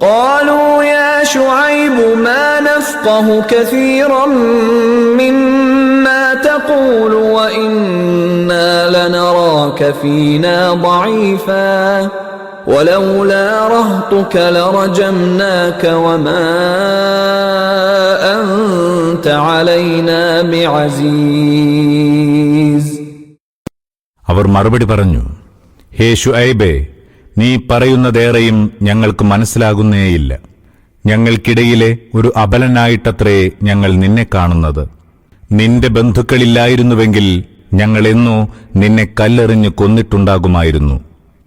قالوا يا شعيب ما نفقه كثيرا مما تقول وإنا لنراك فينا ضعيفا ولولا رهطك لرجمناك وما أنت علينا بعزيز അവർ മറുപടി പറഞ്ഞു ഹേ ഷുഐബേ നീ പറയുന്നതേറെയും ഞങ്ങൾക്ക് മനസ്സിലാകുന്നേയില്ല ഞങ്ങൾക്കിടയിലെ ഒരു അബലനായിട്ടത്രേ ഞങ്ങൾ നിന്നെ കാണുന്നത്. നിന്റെ ബന്ധുക്കളില്ലായിരുന്നുവെങ്കിൽ ഞങ്ങളെന്നോ നിന്നെ കല്ലെറിഞ്ഞ് കൊന്നിട്ടുണ്ടാകുമായിരുന്നു.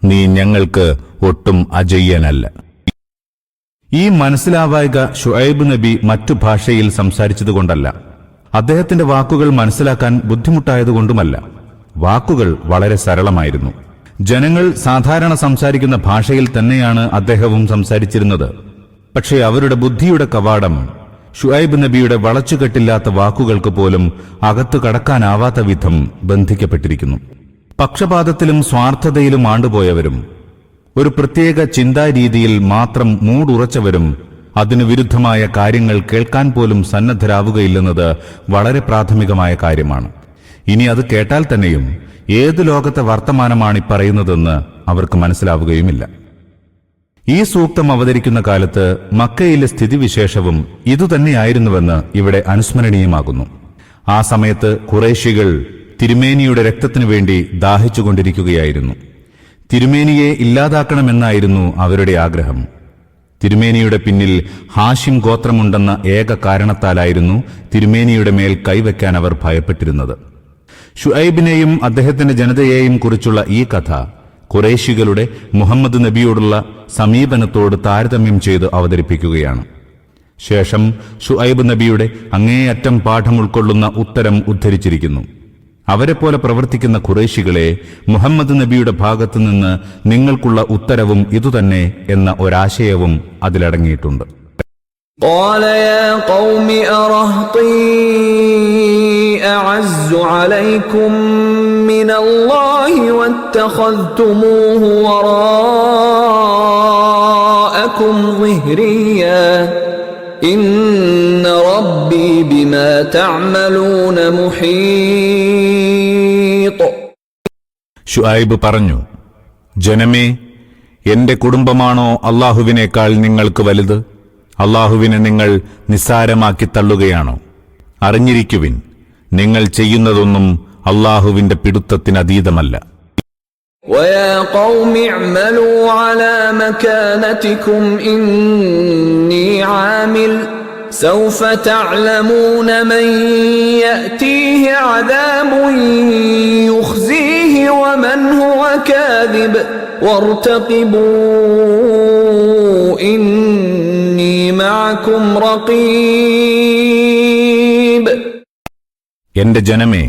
നീ ഞങ്ങൾക്ക് ഒട്ടും അജയ്യനല്ല. ഈ മനസ്സിലാവായക ഷുഐബ് നബി മറ്റു ഭാഷയിൽ സംസാരിച്ചതുകൊണ്ടല്ല അദ്ദേഹത്തിന്റെ വാക്കുകൾ മനസ്സിലാക്കാൻ ബുദ്ധിമുട്ടായതുകൊണ്ടുമല്ല. വാക്കുകൾ വളരെ സരളമായിരുന്നു. ജനങ്ങൾ സാധാരണ സംസാരിക്കുന്ന ഭാഷയിൽ തന്നെയാണ് അദ്ദേഹവും സംസാരിച്ചിരുന്നത്. പക്ഷേ അവരുടെ ബുദ്ധിയുടെ കവാടം ഷുഐബ് നബിയുടെ വളച്ചുകെട്ടില്ലാത്ത വാക്കുകൾക്ക് പോലും അകത്തു കടക്കാനാവാത്ത വിധം ബന്ധിക്കപ്പെട്ടിരിക്കുന്നു. പക്ഷപാതത്തിലും സ്വാർത്ഥതയിലും ആണ്ടുപോയവരും ഒരു പ്രത്യേക ചിന്താരീതിയിൽ മാത്രം മൂടുറച്ചവരും അതിനു വിരുദ്ധമായ കാര്യങ്ങൾ കേൾക്കാൻ പോലും സന്നദ്ധരാവുകയില്ലെന്നത് വളരെ പ്രാഥമികമായ കാര്യമാണ്. ഇനി അത് കേട്ടാൽ തന്നെയും ഏത് ലോകത്തെ വർത്തമാനമാണ് ഈ പറയുന്നതെന്ന് അവർക്ക് മനസ്സിലാവുകയുമില്ല. ഈ സൂക്തം അവതരിക്കുന്ന കാലത്ത് മക്കയിലെ സ്ഥിതിവിശേഷവും ഇതുതന്നെയായിരുന്നുവെന്ന് ഇവിടെ അനുസ്മരണീയമാകുന്നു. ആ സമയത്ത് കുറേശികൾ തിരുമേനിയുടെ രക്തത്തിനു വേണ്ടി ദാഹിച്ചുകൊണ്ടിരിക്കുകയായിരുന്നു. തിരുമേനിയെ ഇല്ലാതാക്കണമെന്നായിരുന്നു അവരുടെ ആഗ്രഹം. തിരുമേനിയുടെ പിന്നിൽ ഹാഷിം ഗോത്രമുണ്ടെന്ന ഏക കാരണത്താലായിരുന്നു തിരുമേനിയുടെ മേൽ കൈവയ്ക്കാൻ അവർ ഭയപ്പെട്ടിരുന്നത്. ഷുഐബിനെയും അദ്ദേഹത്തിന്റെ ജനതയെയും കുറിച്ചുള്ള ഈ കഥ കുറേശികളുടെ മുഹമ്മദ് നബിയോടുള്ള സമീപനത്തോട് താരതമ്യം ചെയ്ത് അവതരിപ്പിക്കുകയാണ് ശേഷം ഷുഐബ് നബിയുടെ അങ്ങേയറ്റം പാഠം ഉൾക്കൊള്ളുന്ന ഉത്തരം ഉദ്ധരിച്ചിരിക്കുന്നു അവരെപ്പോലെ പ്രവർത്തിക്കുന്ന ഖുറേശികളെ മുഹമ്മദ് നബിയുടെ ഭാഗത്തു നിന്ന് നിങ്ങൾക്കുള്ള ഉത്തരവും ഇതുതന്നെ എന്ന ഒരാശയവും അതിലടങ്ങിയിട്ടുണ്ട് قال يا قوم أرهطي أعز عليكم من الله واتخذتموه وراءكم ظهريا إن ربي بما تعملون محيط ഷുഐബ് പറഞ്ഞു ജനമേ എന്റെ കുടുംബമാണോ അള്ളാഹുവിനേക്കാൾ നിങ്ങൾക്ക് വലുത് അള്ളാഹുവിനെ നിങ്ങൾ നിസ്സാരമാക്കി തള്ളുകയാണോ അറിഞ്ഞിരിക്കുവിൻ നിങ്ങൾ ചെയ്യുന്നതൊന്നും അള്ളാഹുവിന്റെ പിടുത്തത്തിനതീതമല്ല ويا قوم اعملوا على مكانتكم إني عامل سوف تعلمون من يأتيه عذاب يخزيه ومن هو كاذب وارتقبوا إني معكم رقيب എന്റെ ജനമേ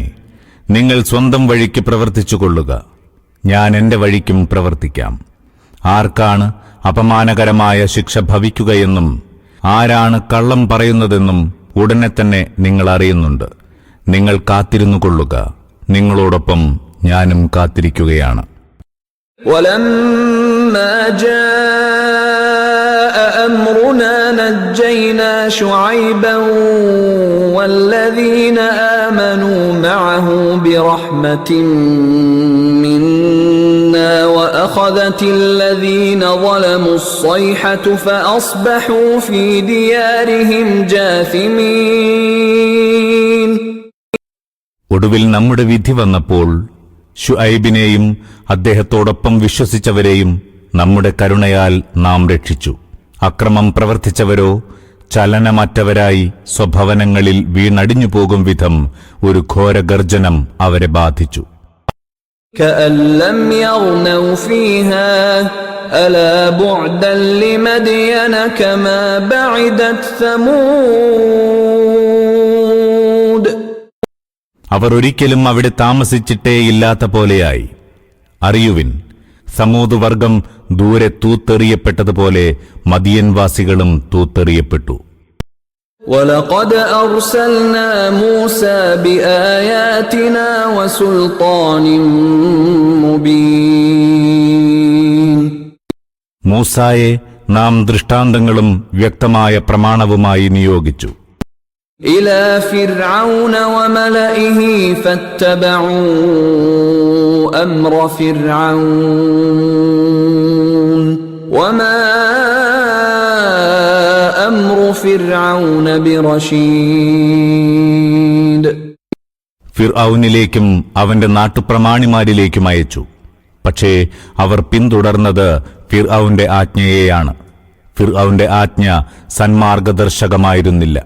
നിങ്ങൾ സ്വന്തം വഴിക്ക് പ്രവർത്തിച്ചുകൊള്ളുക ഞാൻ എന്റെ വഴിക്കും പ്രവർത്തിക്കാം ആർക്കാണ് അപമാനകരമായ ശിക്ഷ ഭവിക്കുകയെന്നും ആരാണ് കള്ളം പറയുന്നതെന്നും ഉടനെ തന്നെ നിങ്ങൾ അറിയുന്നുണ്ട് നിങ്ങൾ കാത്തിരുന്നു കൊള്ളുക നിങ്ങളോടൊപ്പം ഞാനും കാത്തിരിക്കുകയാണ് ولما جاء أمرنا نجينا شعيبا والذين آمنوا معه برحمة منا وأخذت الذين ظلموا الصيحة فأصبحوا في ديارهم جاثمين ഒടുവിൽ നമ്മുടെ വിധി വന്നപ്പോൾ ഷുഐബിനെയും അദ്ദേഹത്തോടൊപ്പം വിശ്വസിച്ചവരെയും നമ്മുടെ കരുണയാൽ നാം രക്ഷിച്ചു അക്രമം പ്രവർത്തിച്ചവരോ ചലനമറ്റവരായി സ്വഭവനങ്ങളിൽ വീണടിഞ്ഞു പോകും വിധം ഒരു ഘോരഗർജനം അവരെ ബാധിച്ചു. അവർ ഒരിക്കലും അവിടെ താമസിച്ചിട്ടേ ഇല്ലാത്ത പോലെയായി. അറിയുവിൻ സമൂത് വർഗം ദൂരെ തൂത്തെറിയപ്പെട്ടതുപോലെ മദിയൻവാസികളും തൂത്തെറിയപ്പെട്ടു ولقد أرسلنا موسى بآياتنا وسلطان مبين മൂസായെ നാം ദൃഷ്ടാന്തങ്ങളും വ്യക്തമായ പ്രമാണവുമായി നിയോഗിച്ചു إلى فرعون وملئه فاتبعوا أمر فرعون وما أمر فرعون برشيد ഫിർഔനിലേക്കും അവന്റെ നാട്ടുപ്രമാണിമാരിലേക്കും അയച്ചു പക്ഷേ അവർ പിന്തുടർന്നത് ഫിർഔന്റെ ആജ്ഞയെയാണ് ഫിർഔന്റെ ആജ്ഞ സന്മാർഗദർശകമായിരുന്നില്ല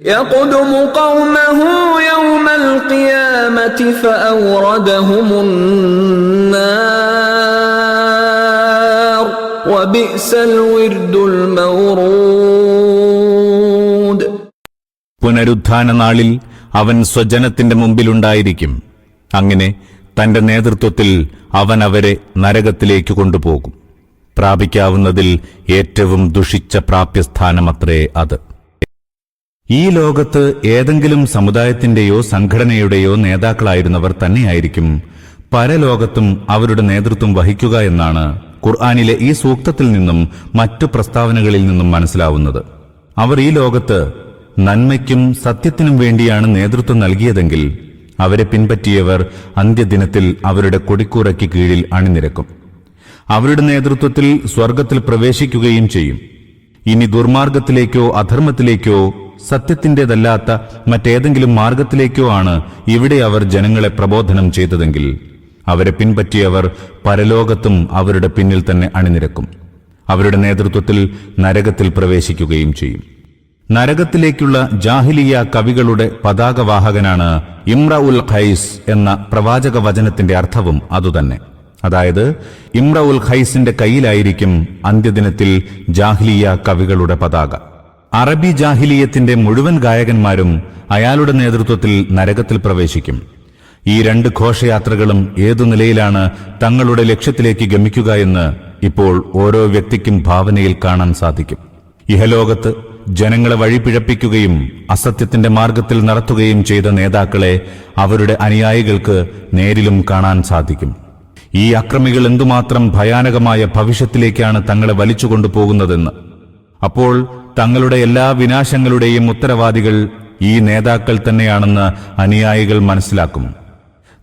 يقدم قومه يوم القيامة فأوردهم النار وبئس الورد المورود പുനരുത്ഥാന നാളിൽ അവൻ സ്വജനത്തിന്റെ മുമ്പിലുണ്ടായിരിക്കും അങ്ങനെ തന്റെ നേതൃത്വത്തിൽ അവൻ അവരെ നരകത്തിലേക്ക് കൊണ്ടുപോകും പ്രാപിക്കാവുന്നതിൽ ഏറ്റവും ദുഷിച്ച പ്രാപ്യസ്ഥാനമത്രേ അത് ഈ ലോകത്ത് ഏതെങ്കിലും സമുദായത്തിന്റെയോ സംഘടനയുടെയോ നേതാക്കളായിരുന്നവർ തന്നെയായിരിക്കും. പരലോകത്തും അവരുടെ നേതൃത്വം വഹിക്കുക എന്നാണ് ഖുർആാനിലെ ഈ സൂക്തത്തിൽ നിന്നും മറ്റു പ്രസ്താവനകളിൽ നിന്നും മനസ്സിലാവുന്നത്. അവർ ഈ ലോകത്ത് നന്മയ്ക്കും സത്യത്തിനും വേണ്ടിയാണ് നേതൃത്വം നൽകിയതെങ്കിൽ അവരെ പിൻപറ്റിയവർ അന്ത്യദിനത്തിൽ അവരുടെ കൊടിക്കൂറയ്ക്ക് കീഴിൽ അണിനിരക്കും. അവരുടെ നേതൃത്വത്തിൽ സ്വർഗത്തിൽ പ്രവേശിക്കുകയും ചെയ്യും. ഇനി ദുർമാർഗത്തിലേക്കോ അധർമ്മത്തിലേക്കോ സത്യത്തിന്റേതല്ലാത്ത മറ്റേതെങ്കിലും മാർഗത്തിലേക്കോ ആണ് ഇവിടെ അവർ ജനങ്ങളെ പ്രബോധനം ചെയ്തതെങ്കിൽ അവരെ പിൻപറ്റിയവർ പരലോകത്തും അവരുടെ പിന്നിൽ തന്നെ അണിനിരക്കും. അവരുടെ നേതൃത്വത്തിൽ നരകത്തിൽ പ്രവേശിക്കുകയും ചെയ്യും. നരകത്തിലേക്കുള്ള ജാഹിലിയ കവികളുടെ പതാകവാഹകനാണ് ഇമ്ര ഉൽ ഖൈസ് എന്ന പ്രവാചക വചനത്തിന്റെ അർത്ഥവും അതുതന്നെ. അതായത് ഇമ്ര ഉൽ ഖൈസിന്റെ കയ്യിലായിരിക്കും അന്ത്യദിനത്തിൽ ജാഹ്ലിയ കവികളുടെ പതാക. അറബി ജാഹിലിയത്തിന്റെ മുഴുവൻ ഗായകന്മാരും അയാളുടെ നേതൃത്വത്തിൽ നരകത്തിൽ പ്രവേശിക്കും. ഈ രണ്ട് ഘോഷയാത്രകളും ഏതു നിലയിലാണ് തങ്ങളുടെ ലക്ഷ്യത്തിലേക്ക് ഗമിക്കുക എന്ന് ഇപ്പോൾ ഓരോ വ്യക്തിക്കും ഭാവനയിൽ കാണാൻ സാധിക്കും. ഇഹലോകത്ത് ജനങ്ങളെ വഴിപിഴപ്പിക്കുകയും അസത്യത്തിന്റെ മാർഗത്തിൽ നടത്തുകയും ചെയ്ത നേതാക്കളെ അവരുടെ അനുയായികൾക്ക് നേരിലും കാണാൻ സാധിക്കും. ഈ അക്രമികൾ എന്തുമാത്രം ഭയാനകമായ ഭവിഷ്യത്തിലേക്കാണ് തങ്ങളെ വലിച്ചുകൊണ്ടുപോകുന്നതെന്ന്. അപ്പോൾ തങ്ങളുടെ എല്ലാ വിനാശങ്ങളുടെയും ഉത്തരവാദികൾ ഈ നേതാക്കൾ തന്നെയാണെന്ന് അനുയായികൾ മനസ്സിലാക്കും.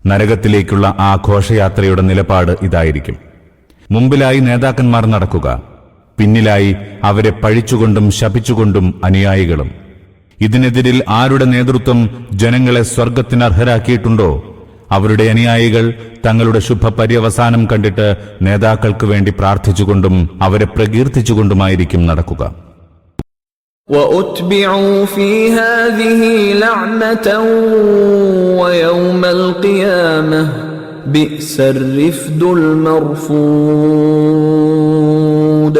നരകത്തിലേക്കുള്ള ആ ഘോഷയാത്രയുടെ നിലപാട് ഇതായിരിക്കും. മുമ്പിലായി നേതാക്കന്മാർ നടക്കുക. പിന്നിലായി അവരെ പഴിച്ചുകൊണ്ടും ശപിച്ചുകൊണ്ടും അനുയായികളും. ഇതിനെതിരിൽ ആരുടെ നേതൃത്വം ജനങ്ങളെ സ്വർഗത്തിന് അർഹരാക്കിയിട്ടുണ്ടോ? അവരുടെ അനുയായികൾ തങ്ങളുടെ ശുഭ പര്യവസാനം കണ്ടിട്ട് നേതാക്കൾക്ക് വേണ്ടി പ്രാർത്ഥിച്ചുകൊണ്ടും അവരെ പ്രകീർത്തിച്ചുകൊണ്ടുമായിരിക്കും നടക്കുക. وأتبعوا في هذه لعنة ويوم القيامة بئس الرفد المرفود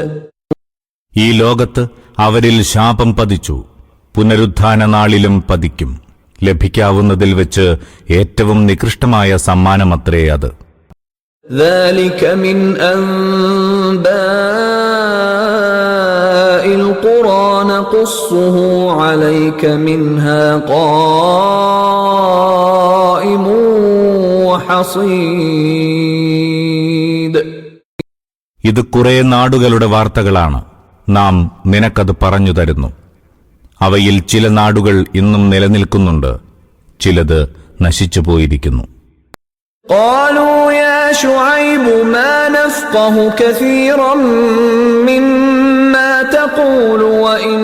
ഈ ലോകത്ത് അവരിൽ ശാപം പതിച്ചു പുനരുത്ഥാന നാളിലും പതിക്കും ലഭിക്കാവുന്നതിൽ വെച്ച് ഏറ്റവും നികൃഷ്ടമായ സമ്മാനമത്രേ അത് ذلك من أنباء نقصه عليك منها قائم وحصيد ഇത് കുറെ നാടുകളുടെ വാർത്തകളാണ് നാം നിനക്കത് പറഞ്ഞു തരുന്നു അവയിൽ ചില നാടുകൾ ഇന്നും നിലനിൽക്കുന്നുണ്ട് ചിലത് നശിച്ചുപോയിരിക്കുന്നു قالوا يا شعيب ما نفقه كثيرا مما تقول وإن